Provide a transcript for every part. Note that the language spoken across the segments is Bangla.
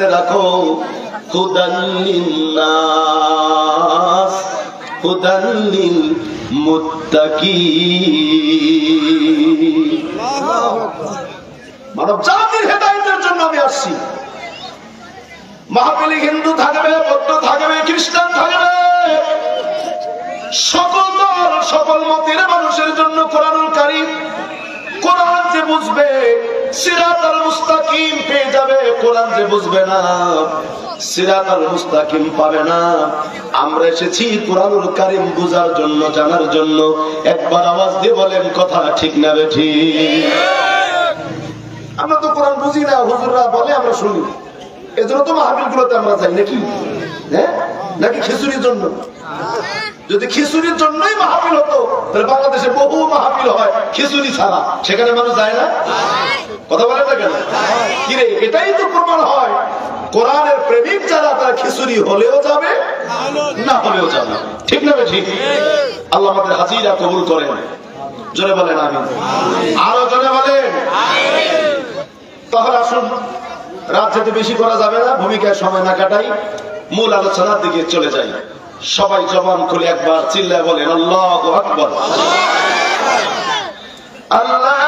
জেনে রাখো মুত্তাকিন মানব জাতির হেদায়েতের জন্য আমি আসছি। হিন্দু থাকবে, বৌদ্ধ থাকবে, খ্রিস্টান থাকবে। সকল দল, সকল মতের মানুষের জন্য কোরআনুল কারীম, কোরআন যে বুঝবে সিরাত আল মুস্তাকিম পেয়ে যাবে, কোরআন যে বুঝবে না সিরাত আল মুস্তাকিম পাবে না। আমরা এসেছি কোরআনুল কারীম বুঝার জন্য, জানার জন্য। একবার আওয়াজ দিয়ে বলেন কথা ঠিক না বে ঠিক। আমরা তো কোরআন বুঝি না, হুজুররা বলে, আমরা শুনি। এজন্য তো মাহফিল গুলোতে আমরা যাই, নাকি? হ্যাঁ? নাকি খিচুড়ির জন্য? যদি খিচুড়ির জন্যই মাহফিল হতো, তাহলে বাংলাদেশে বহু মাহফিল হয়, খিচুড়ি ছাড়া। সেখানে মানুষ যায় না? কথা না এটাই তো প্রমাণ হয়। কোরআনের প্রেমিক যারা, তারা খিচুড়ি হলেও যাবে, না হলেও যাবে। ঠিক না ঠিক আল্লাহ আমাদের হাজিরা কবুল করেন। জোরে বলেন আমি আরও জোরে বলেন। তাহলে আসুন, রাত যেতে বেশি করা যাবে না, ভূমিকায় সময় না কাটাই, মূল আলোচনার দিকে চলে যাই। সবাই জবান খুলে একবার চিল্লায় বলেন, আল্লাহ আল্লাহু!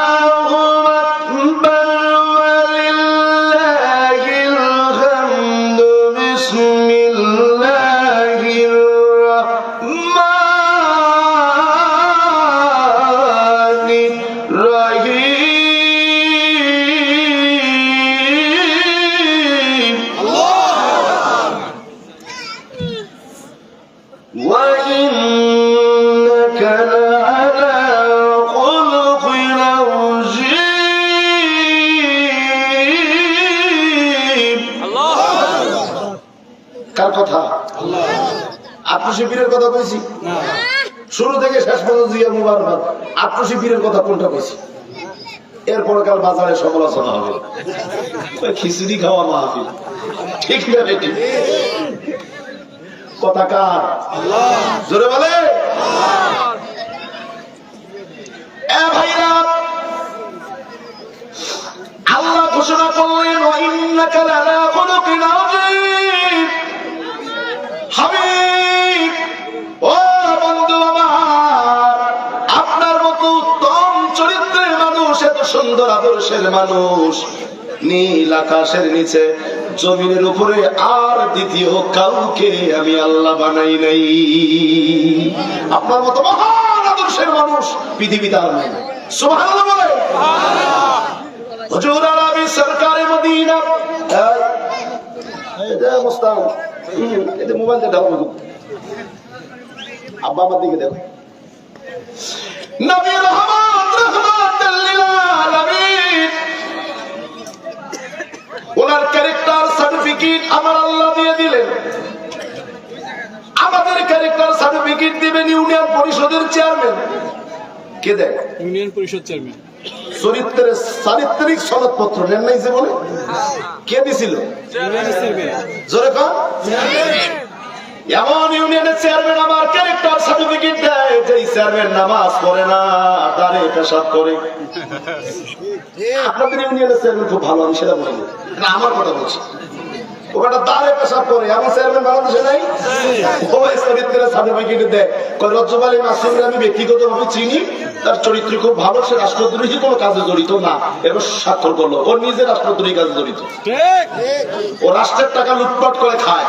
কইছি? শুরু থেকে শেষ পর্যন্ত জিয়া মুবারক আত্মশিবিরের কথা কোনটা কইছি? এরপর কাল বাজারে সমালোচনা হবে। খিচুড়ি খাওয়া মাহফিল। ঠিক না কথা কার? জোরে বলে সুন্দর মানুষ, নীল আকাশের নিচে, জমিনের উপরে আর দ্বিতীয় কাউকে আমি আল্লাহ বানাই নাই। আপনার মতো মহান আদর্শের মানুষ পৃথিবীতে আর নাই। ঢালো আব্বা আমার দিকে দেখো। ওনার ক্যারেক্টার সার্টিফিকেট আমার আল্লাহ দিয়ে দিলেন। আমাদের ক্যারেক্টার সার্টিফিকেট দিবেন ইউনিয়ন পরিষদের চেয়ারম্যান কে দেয়? ইউনিয়ন পরিষদ চেয়ারম্যান চরিত্রের চারিত্রিক সনদপত্র নেন নাই যে বলে? কে দিছিল? জোরে কন। এমন ইউনিয়নের চেয়ারম্যান চেয়ারম্যান নামাজ পড়ে না দাঁড়ে পেশাব করে। আপনাদের ইউনিয়নের চেয়ারম্যান খুব ভালো আমি সেটা বলি। না আমার কথা বলছি। ওখানে দাঁড়ে পেশাব করে। আমার চেয়ারম্যান বাংলাদেশে নাই। ওই চরিত্রের সার্টিফিকেট দেয়। কয় রজ্জব আলী মাসুমকে আমি ব্যক্তিগত ভাবে চিনি। তার চরিত্র খুব ভালো সে রাষ্ট্রদ্রোহী কোনো কাজে জড়িত না। এবার স্বাক্ষর করল। ওর নিজের রাষ্ট্রদ্রোহী কাজে জড়িত। ও রাষ্ট্রের টাকা লুটপাট করে খায়।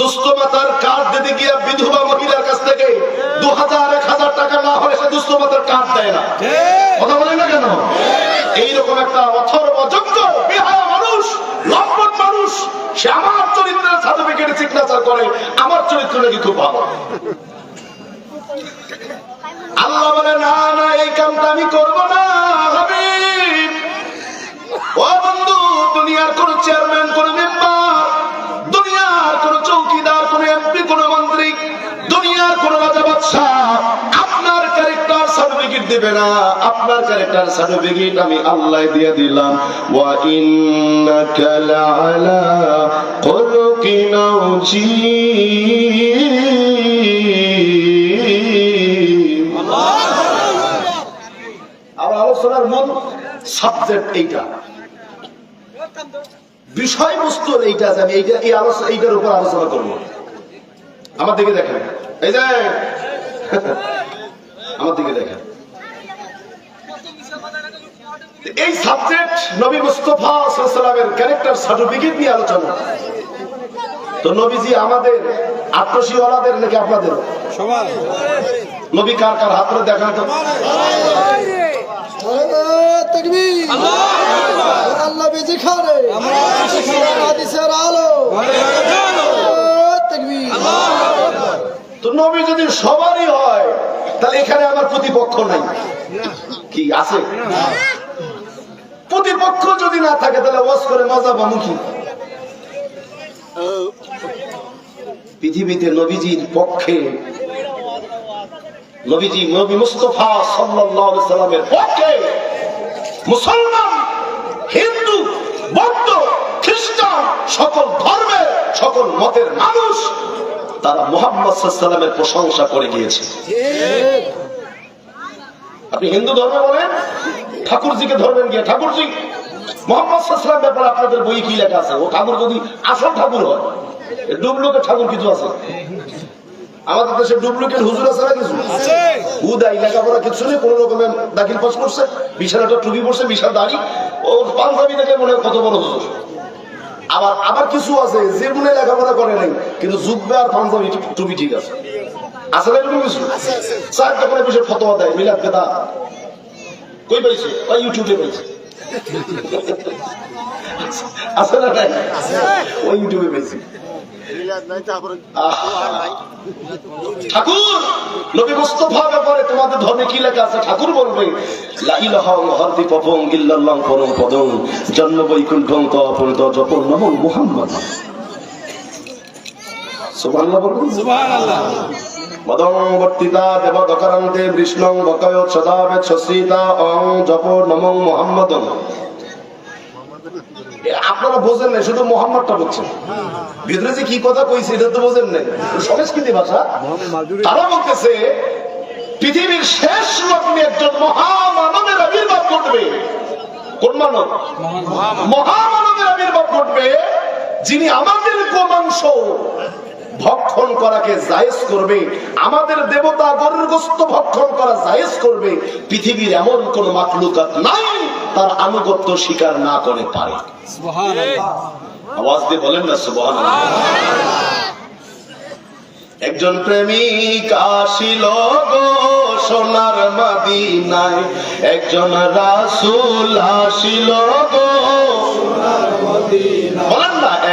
দুস্থ মাতার কার্ড দিতে গিয়ে বিধবা মহিলার কাছ থেকে দু হাজার এক হাজার টাকা না হলে সে দুস্থ মাতার কার্ড দেয় না। কথা বলে না কেন? এইরকম একটা অথর্ব যোগ্য বিহায়া মানুষ লম্পট মানুষ সে আমার চরিত্রের সার্টিফিকেটে সিগনেচার করে। আমার চরিত্র নাকি খুব ভালো। আল্লাহ বলে না না এই কামটা আমি করব না হাবিব। ও বন্ধু দুনিয়ার কোন চেয়ারম্যান কোন মেম্বার দেবে না। আপনার ক্যারেক্টার সার্টিফিকেট আমি আল্লাহ দিয়ে দিলাম। ওয়া ইন্নাকা মূল সাবজেক্ট বিষয়বস্তু এইটা আছে আমি এইটা এই আলোচনা এইটার আলোচনা করব। আমার দিকে দেখেন। আমার দিকে দেখেন। এই সাবজেক্ট নবী মুস্তফা সাল্লামের ক্যারেক্টার সার্টিফিকেট নিয়ে আলোচনা। তো নবীজি আমাদের আত্মসীওয়ালাদের নাকি আপনাদের? নবী কার কার হাত ধরে আলো তো নবী যদি সবারই হয়, তাহলে এখানে আমার প্রতিপক্ষ নাই। কি, আছে? প্রতিপক্ষ যদি না থাকে তাহলে ওয়াজ করে মজা পাবো কি পৃথিবীতে নবীজির পক্ষে নবীজি নবী মুস্তফা সাল্লাল্লাহু আলাইহি সাল্লামের পক্ষে মুসলমান হিন্দু বৌদ্ধ খ্রিস্টান সকল ধর্মের সকল মতের মানুষ তারা মোহাম্মদ সাল্লামের প্রশংসা করে গিয়েছে। আপনি হিন্দু ধর্মে বলেন? ঠাকুরজিকে ধরবেন গিয়ে। ঠাকুরজি মোহাম্মদ সাল্লাম ব্যাপারে আপনাদের বই কি লেখা আছে? ও ঠাকুর যদি আসল ঠাকুর হয় ডুবলুকে ঠাকুর কিছু আছে? আমাদের দেশে ডুপ্লিকেট হুজুর আছে না কিছু? উদাই লেখাপড়া কিছু নেই কোন রকমের দাখিল পাস করছে বিশাল একটা টুপি পড়ছে বিশাল দাড়ি। ওর পাঞ্জাবি দেখে মনে কত বড় হুজুর। আবার আবার কিছু আছে যে মনে লেখাপড়া করে নাই কিন্তু জুব্বে আর পাঞ্জাবি টুপি ঠিক আছে। আছে না এরকম কিছু? স্যার যখন বিষয়ে ফতোয়া দেয় মিলাদ বেদা। কই পাইছে? ওই ইউটিউবে পাইছে? আছে না নাই? ওই ইউটিউবে পাইছে। ঠাকুর তোমাদের ধর্মে কি লেখা আছে? ঠাকুর বলবে জন্ম বৈকুণ্ঠং তপনিত জপন নমঃ মুহাম্মদ। সুবহানাল্লাহ বলুন। সুবহানাল্লাহ। মদং বর্তিতা দেব দকারান্তে কৃষ্ণং বকয় সদা বেদ অং জপ নমঃ মুহাম্মদং আপনারা বোঝেন না শুধু মোহাম্মদটা বলছেন ভিতরে যে কি কথা কইছে এটা তো বোঝেন না সংস্কৃতি ভাষা। তারা বলতেছে পৃথিবীর শেষ লগ্নে একজন মহামানবের আবির্ভাব ঘটবে। কোন মানব? মহামানবের আবির্ভাব ঘটবে যিনি আমাদের গোমাংস। ভক্ষণ করাকে জায়েজ করবে আমাদের দেবতা গরুর গোস্ত ভক্ষণ করা জায়েজ করবে পৃথিবীর এমন কোন মাকলুকাত নাই তার আনুগত্য স্বীকার না করে পারে। আওয়াজ দিয়ে বলেন না সুবহানাল্লাহ। একজন প্রেমিক আসিল গো সোনার মাদিনায় একজন রাসূল আসিল গো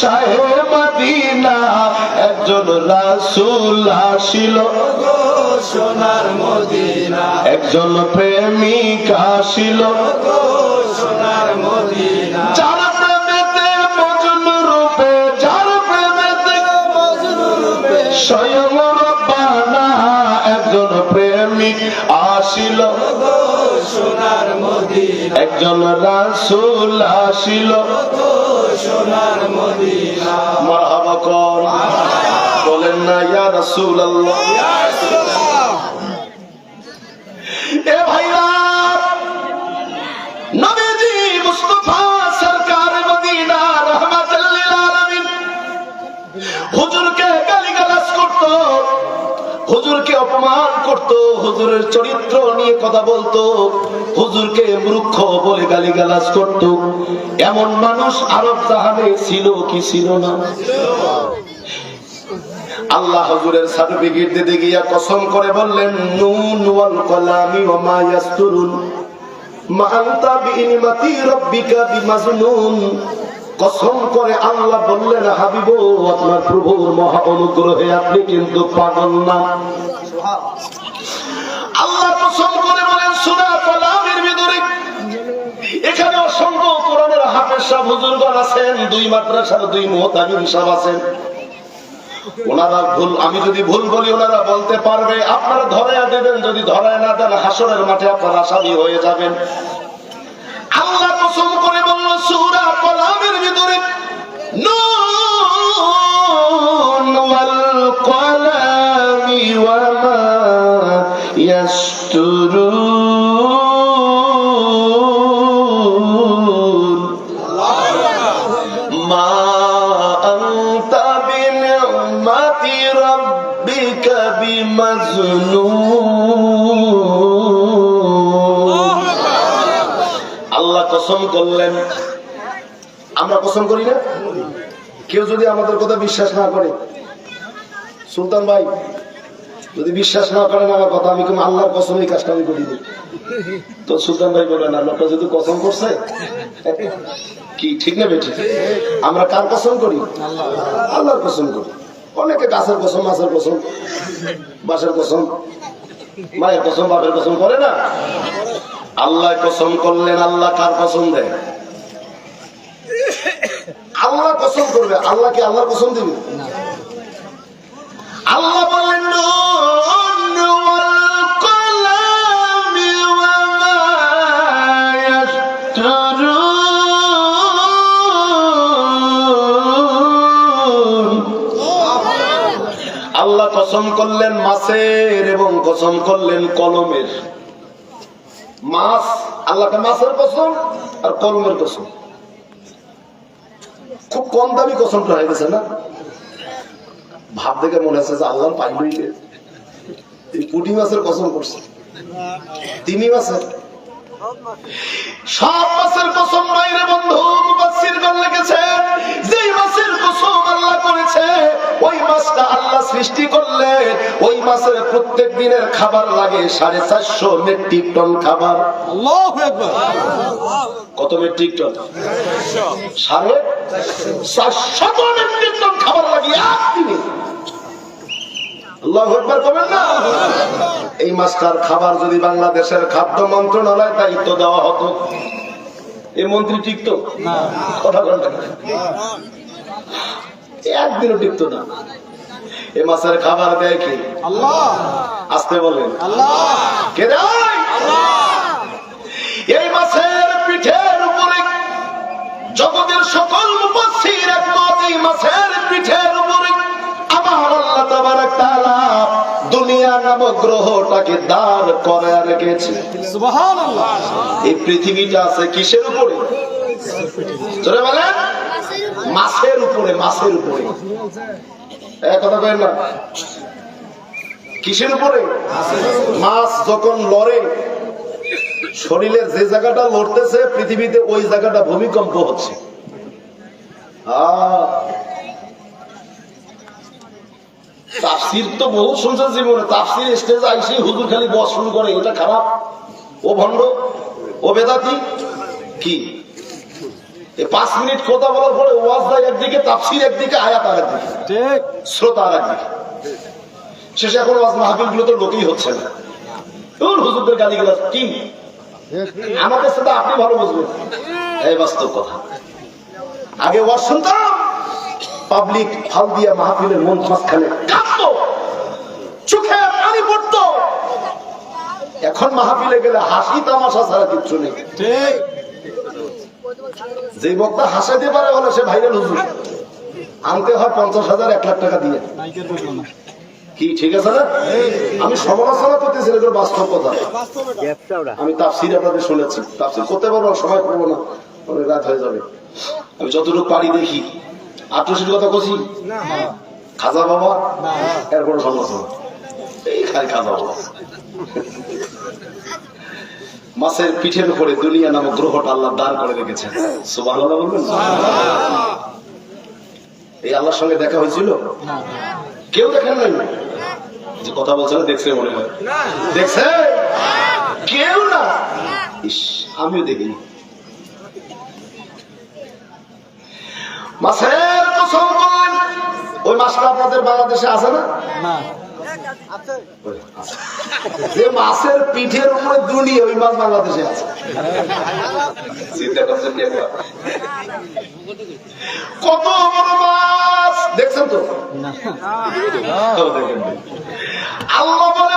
শাহে মদিনা একজন রাসূল আসিল। সোনার মদিনা। একজন প্রেমিক আসিল। একজন রাসুল আসিল। সোনার মদিনা মারহাবা বলেন না ইয়া রাসূলুল্লাহ। এ হুজুরকে অপমান করত, হুজুরের চরিত্র নিয়ে কথা বলতো, হুজুরকে মূর্খ বলে গালিগালাজ করত। এমন মানুষ আরব জাহানে ছিল কি ছিল না? আল্লাহ হুজুরের সার্টিফিকেট দিতে গিয়া কসম করে বললেন, নুন ওয়াল কলামি ওয়া মা ইয়াসতুরুন। মা আনতা বিনিমাতি রাব্বিকা বিমাজনুন। কসম করে আল্লাহ বললেন, হাবিব, আপনার প্রভুর মহা অনুগ্রহে আপনি কিন্তু পাগল না। আল্লাহ কসম করে বলেন, সূরা কলামের ভিতরে এখানে অসংখ্য কোরআনের হাফেজ সাহেব হুজুরগণ আছেন, দুই মাদ্রাসার দুই মুহতামিম সাহেব আছেন। ওনারা ভুল, আমি যদি ভুল বলি, ওনারা বলতে পারবে, আপনারা ধরায়া দেবেন, যদি ধরায় না দেন হাসরের মাঠে আপনারা আসামি হয়ে যাবেন। আল্লাহ কসম করে বলল সূরা কলামের ভিতরে নুন কসম করলেন। আমরা কসম করি না? কেউ যদি আমাদের কথা বিশ্বাস না করে, সুলতান ভাই, যদি বিশ্বাস না করেন আমার কথা, আমি কোনো আল্লাহর কসম এই কাজটা আমি করি তো সুলতান ভাই আর লোকটা যদি কসম করছে, কি ঠিক না বেঠিক? আমরা কার কসম করি? আল্লাহর কসম করি। অনেকে গাছের কসম, মাছের কসম বাসের কসম, মায়ের কসম, বাপের কসম করে না? আল্লাহ কসম করলেন আল্লাহ কার কসম দেয়? আল্লাহ কসম করবে আল্লাহ কি আল্লাহর কসম দিবে? আল্লাহ বললেন "নুন ওয়াল কলামি ওয়া মা ইয়াসতুরুন আল্লাহ কসম করলেন মাছের এবং কসম করলেন কলমের। মাছ, আল্লাহকে মাছের কসম আর কলমের কসম। খুব কম দামি কসমটা হয়ে গেছে না? ভাব দেখে মনে হচ্ছে যে আল্লাহর পাইবই পুটি মাছের কসম করছে। তিমি মাছের। সব মাছের কসম নয় রে বন্ধু মুফাসসির গণ লিখেছেন যেই মাছের কসম আল্লাহ করেছে ওই মাছটা আল্লাহ সৃষ্টি করলে ওই মাছের প্রত্যেক দিনের খাবার লাগে সাড়ে চারশো মেট্রিক টন খাবার। আল্লাহু আকবার। কত মেট্রিক টন? সাড়ে চারশত মেট্রিক টন খাবার লাগে একদিনে আল্লাহু আকবার করবেন না এই মাছটার খাবার যদি বাংলাদেশের খাদ্য মন্ত্রণালয় দায়িত্ব দেওয়া হতো এই মন্ত্রী টিকতো? কথা একদিনও টিকতো না। এই মাছের খাবার দেয় কি? আল্লাহ। আসতে বলেন। আল্লাহ। কে এই মাছের পিঠের উপরে জগতের সকল মুফাসসির একমত এই মাছের পিঠের দুনিয়া নামক গ্রহটাকে দাঁড় করে রেখেছে। এই পৃথিবীটা আছে কিসের উপরে? বলেন? মাছের উপরে মাছের উপরে। এক কথা কেন না। কিসের উপরে? মাছ যখন লড়ে শরীরের যে জায়গাটা লড়তেছে পৃথিবীতে ওই জায়গাটা ভূমিকম্প হচ্ছে। আহ। তাফসির তো বহু শুনছেন জীবনে। তাফসির স্টেজ আইসি হুজুর খালি বস শুরু করে এটা খারাপ। ও ভণ্ড ও বেদাতি কি? পাঁচ মিনিট কথা বলার পরে ওয়াজ দেয় একদিকে তাফসির একদিকে আয়াত আর একদিকে। ঠিক। শ্রোতা আর একদিকে। শেষে এখন ওয়াজ মাহফিলগুলো তো লোকই হচ্ছে না। তোর হুজুরদের গালি গেল কি? আমাদের সাথে আপনি ভালো বুঝবেন। এই বাস্তব কথা। আগে ওয়াজ শুনতাম পাবলিক ফাল দিয়া মাহফিলের মন মাঝখানে এখন মাহফিলে গেলে হাসি তামাশা ছাড়া কিচ্ছু নেই। ঠিক। যে বক্তা হাসাইতে পারে বলে সে ভাইরাল হুজুর আনতে হয় পঞ্চাশ হাজার এক লাখ টাকা দিয়ে। কি ঠিক আছে না? আমি সমালোচনা করতেছি এগুলো বাস্তব কথা। আমি তাফসির আপনাদের শুনেছি। তাফসির করতে পারব সময় করব না অনেক রাত হয়ে যাবে। আমি যতটুকু পারি দেখি। আটশোর কথা কছি খাজা বাবা? এর কোনো সমালোচনা। এই খাই খাওয়া মাছের পিঠের উপরে দুনিয়া নামক গ্রহটা আল্লাহ দাঁড় করে রেখেছেন। সুবাহ এই আল্লাহর সঙ্গে দেখা হয়েছিল? কেউ দেখেন নাই? যে কথা বলছে না, দেখছে মনে হয়। দেখছে? কেউ না? ইস, আমিও দেখিনি। মাছের কসম ওই মাছটা আপনাদের বাংলাদেশে আছে না? না। যে মাছের পিঠের উপরে দ্রুণি ওই মাছ বাংলাদেশে আছে। চিন্তা করছেন কত বড় মাছ! দেখছেন তো। আল্লাহ বলে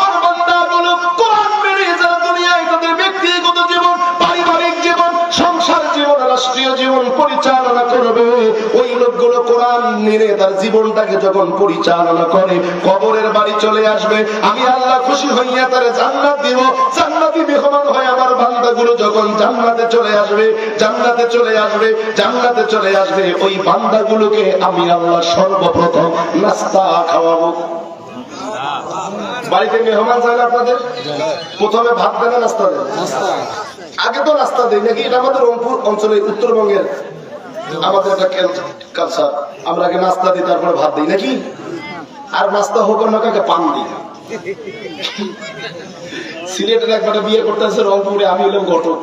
মেনে তার জীবনটাকে যখন পরিচালনা করে, কবরের বাড়ি চলে আসবে, আমি আল্লাহ খুশি হইয়া তার জান্নাত দিব। জান্নাতি মেহমান হয় আমার বান্দাগুলো যখন জান্নাতে চলে আসবে, জান্নাতে চলে আসবে, জান্নাতে চলে আসবে, ওই বান্দাগুলোকে আমি আল্লাহ সর্বপ্রথম নাস্তা খাওয়াবো। বাড়িতে মেহমান আপনাদের প্রথমে ভাত নাস্তা আগে তো নাস্তা দেয় নাকি? এটা আমাদের রংপুর অঞ্চলে উত্তরবঙ্গের আমাদের একটা কালচার আমরা আগে নাস্তা দিই, তারপরে ভাত দিই, নাকি? আর নাস্তা হোক না কাকে পান দিই। সিলেটের একবার বিয়ে করতে আসছে রংপুরে, আমি হলাম ঘটক।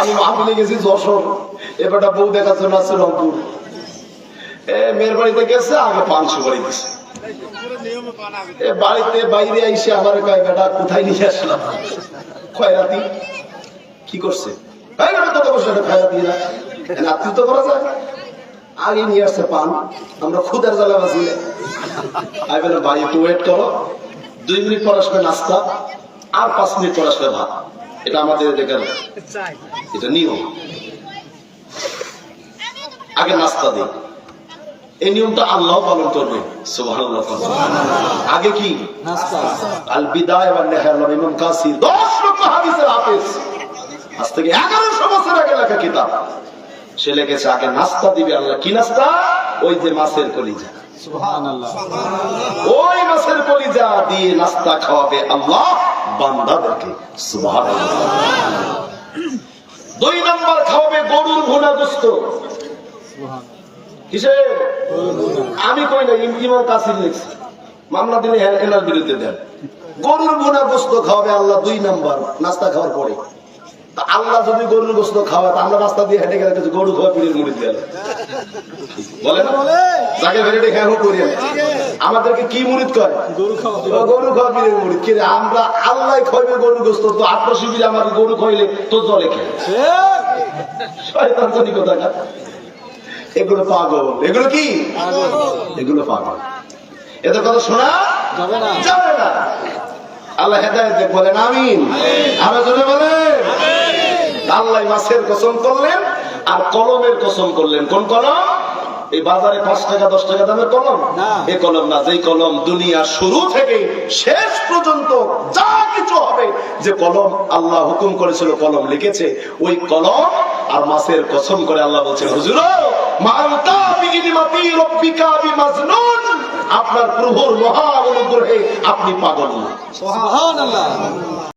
আমি মাহফিলে গেছি যশোর। এবারটা বউ দেখার জন্য আসছে রংপুর। এ মেয়ের বাড়িতে গেছে, আগে পান সুপারি দিছে। বাড়িতে বাইরে আইসে আমার কয় কোথায় নিয়ে আসলাম? খয়রাতি কি করছে? বেটা কত না তো করা যায়? আগে নিয়ে আসছে পান আমরা খুদের জ্বালা বাঁচি আমি বললাম ভাই একটু ওয়েট করো। দুই মিনিট পর আসবে নাস্তা আর পাঁচ মিনিট পর আসবে ভাত। এটা আমাদের এলাকার এটা নিয়ম। আগে নাস্তা দিই। এই নিয়মটা আল্লাহ পালন করবে। আগে কি? আল বিদায় ইমাম কাসির। 10 লক্ষ হাদিসের হাফেজ। আজ থেকে 1100 বছর আগে লেখা কিতাব। সে লিখেছে আগে নাস্তা দিবে আল্লাহ। কি নাস্তা? ওই যে মাছের কলিজা। ওই মাছের কলিজা দিয়ে নাস্তা খাওয়াবে আল্লাহ বান্দাদেরকে। দুই নম্বর খাওয়াবে গরুর ভুনা কিসে আমি কই না ইম- ইমাম লিখছি। মামলা দিলে এনার বিরুদ্ধে দেন। গরুর ভুনা গোস্ত খাওয়াবে আল্লাহ দুই নাম্বার নাস্তা খাওয়ার পরে। আল্লাহ যদি গরুর গোস্ত খাওয়ায় তা আমরা রাস্তা দিয়ে হেঁটে গেলে কিছু গরু খাওয়া পিড়ির মুড়ি দিয়ে বলে না? বলে। যাকে বেড়ে খেয়ে করি আমাদেরকে কি মুড়িদ কয়? গরু খাওয়া পিড়ির মুড়ি। কি রে, আমরা আল্লাহ খাইবে গরুর গোস্ত? তো আত্ম শিবিরে আমাকে গরু খাইলে তো জলে খেয়ে শয়তান জানি কোথাকার। এগুলো পাগল। এগুলো কি? এগুলো পাগল। এদের কথা শোনা? যাবে না। যাবে না। আল্লাহ হেদায়ত বলেন আমিন। আরও জোরে বলেন। আল্লাহ মাছের কসম করলেন আর কলমের কসম করলেন। কোন কলম? এই বাজারে পাঁচ টাকা দশ টাকা দামের কলম? না। এই কলম না যে কলম দুনিয়া শুরু থেকে শেষ পর্যন্ত যা কিছু হবে যে কলম আল্লাহ হুকুম করেছিল কলম লিখেছে ওই কলম আর মাছের কসম করে আল্লাহ বলছেন হুজুর আপনার প্রভুর মহা অনুগ্রহে আপনি পাগল না।